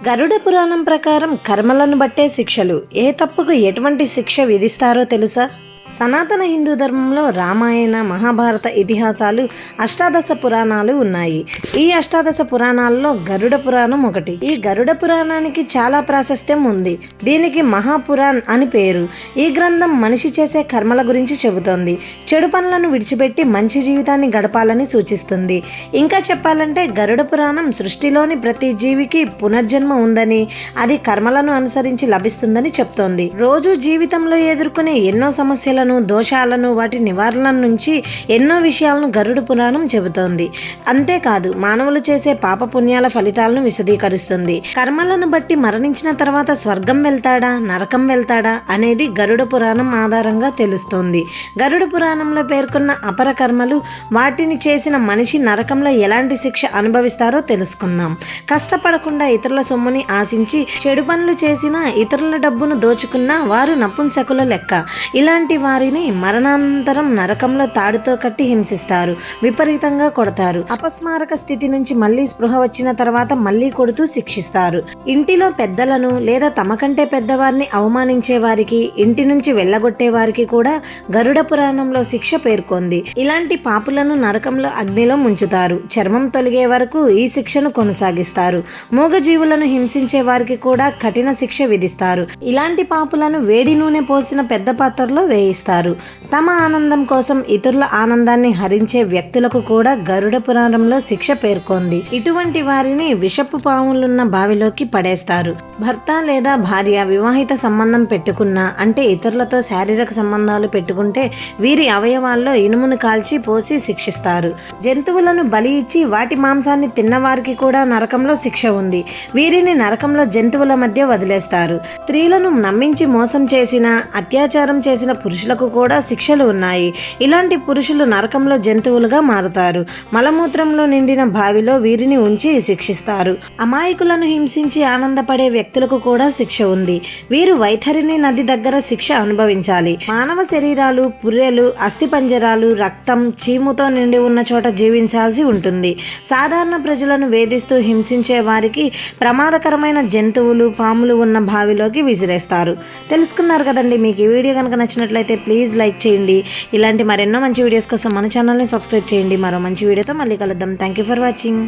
గరుడ పురాణం ప్రకారం కర్మలను బట్టే శిక్షలు. ఏ తప్పుకు ఎటువంటి శిక్ష విధిస్తారో తెలుసా? సనాతన హిందూ ధర్మంలో రామాయణ మహాభారత ఇతిహాసాలు అష్టాదశ పురాణాలు ఉన్నాయి. ఈ అష్టాదశ పురాణాల్లో గరుడ పురాణం ఒకటి. ఈ గరుడ పురాణానికి చాలా ప్రాశస్త్యం ఉంది. దీనికి మహాపురాణ్ అని పేరు. ఈ గ్రంథం మనిషి చేసే కర్మల గురించి చెబుతోంది. చెడు పనులను విడిచిపెట్టి మంచి జీవితాన్ని గడపాలని సూచిస్తుంది. ఇంకా చెప్పాలంటే గరుడ పురాణం సృష్టిలోని ప్రతి జీవికి పునర్జన్మ ఉందని అది కర్మలను అనుసరించి లభిస్తుందని చెప్తోంది. రోజు జీవితంలో ఎదుర్కొనే ఎన్నో సమస్యలు సమస్యలను దోషాలను వాటి నివారణ నుంచి ఎన్నో విషయాలను గరుడు పురాణం చెబుతోంది. అంతేకాదు మానవులు చేసే పాప పుణ్యాల ఫలితాలను విశదీకరిస్తుంది. కర్మలను బట్టి మరణించిన తర్వాత స్వర్గం వెళ్తాడా నరకం వెళ్తాడా అనేది గరుడ పురాణం ఆధారంగా తెలుస్తోంది. గరుడ పురాణంలో పేర్కొన్న అపర కర్మలు వాటిని చేసిన మనిషి నరకంలో ఎలాంటి శిక్ష అనుభవిస్తారో తెలుసుకుందాం. కష్టపడకుండా ఇతరుల సొమ్ముని ఆశించి చెడు పనులు చేసిన ఇతరుల డబ్బును దోచుకున్న వారు నపుంసకుల లెక్క. ఇలాంటి వారిని మరణానంతరం నరకంలో తాడుతో కట్టి హింసిస్తారు విపరీతంగా కొడతారు. అపస్మారక స్థితి నుంచి మళ్ళీ స్పృహ వచ్చిన తర్వాత మళ్ళీ కొడుతూ శిక్షిస్తారు. ఇంటిలో పెద్దలను లేదా తమ కంటే పెద్దవారిని అవమానించే వారికి ఇంటి నుంచి వెళ్ళగొట్టే వారికి కూడా గరుడ పురాణంలో శిక్ష పేర్కొంది. ఇలాంటి పాపులను నరకంలో అగ్నిలో ముంచుతారు. చర్మం తొలగే వరకు ఈ శిక్షను కొనసాగిస్తారు. మూగజీవులను హింసించే వారికి కూడా కఠిన శిక్ష విధిస్తారు. ఇలాంటి పాపులను వేడి నూనె పోసిన పెద్ద పాత్రలో వేయిస్తారు. తమ ఆనందం కోసం ఇతరుల ఆనందాన్ని హరించే వ్యక్తులకు కూడా గరుడ పురాణంలో శిక్ష పేర్కొంది. ఇటువంటి వారిని విషపు పాములున్న బావిలోకి పడేస్తారు. భర్త లేదా భార్య వివాహిత సంబంధం పెట్టుకున్నా అంటే ఇతరులతో శారీరక సంబంధాలు పెట్టుకుంటే వీరి అవయవాల్లో ఇనుమును కాల్చి పోసి శిక్షిస్తారు. జంతువులను బలి ఇచ్చి వాటి మాంసాన్ని తిన్నవారికి కూడా నరకంలో శిక్ష ఉంది. వీరిని నరకంలో జంతువుల మధ్య వదిలేస్తారు. స్త్రీలను నమ్మించి మోసం చేసిన అత్యాచారం చేసిన పురుషులకు కూడా శిక్షలు ఉన్నాయి. ఇలాంటి పురుషులు నరకంలో జంతువులుగా మారుతారు. మలమూత్రంలో నిండిన బావిలో వీరిని ఉంచి శిక్షిస్తారు. అమాయకులను హింసించి ఆనందపడే వ్యక్తులకు కూడా శిక్ష ఉంది. వీరు వైఖరిని నది దగ్గర శిక్ష అనుభవించాలి. మానవ శరీరాలు పుర్రెలు అస్థిపంజరాలు రక్తం చీముతో నిండి ఉన్న చోట జీవించాల్సి ఉంటుంది. సాధారణ ప్రజలను వేధిస్తూ హింసించే వారికి ప్రమాదకరమైన జంతువులు పాములు ఉన్న బావిలోకి విసిరేస్తారు. తెలుసుకున్నారు కదండి మీకు ఈ వీడియో కనుక నచ్చినట్లయితే ప్లీజ్ లైక్ చేయండి. ఇలాంటి మరెన్నో మంచి వీడియోస్ కోసం మన ఛానల్ని సబ్స్క్రైబ్ చేయండి. మరో మంచి వీడియోతో మళ్ళీ కలుద్దాం. Thank you for watching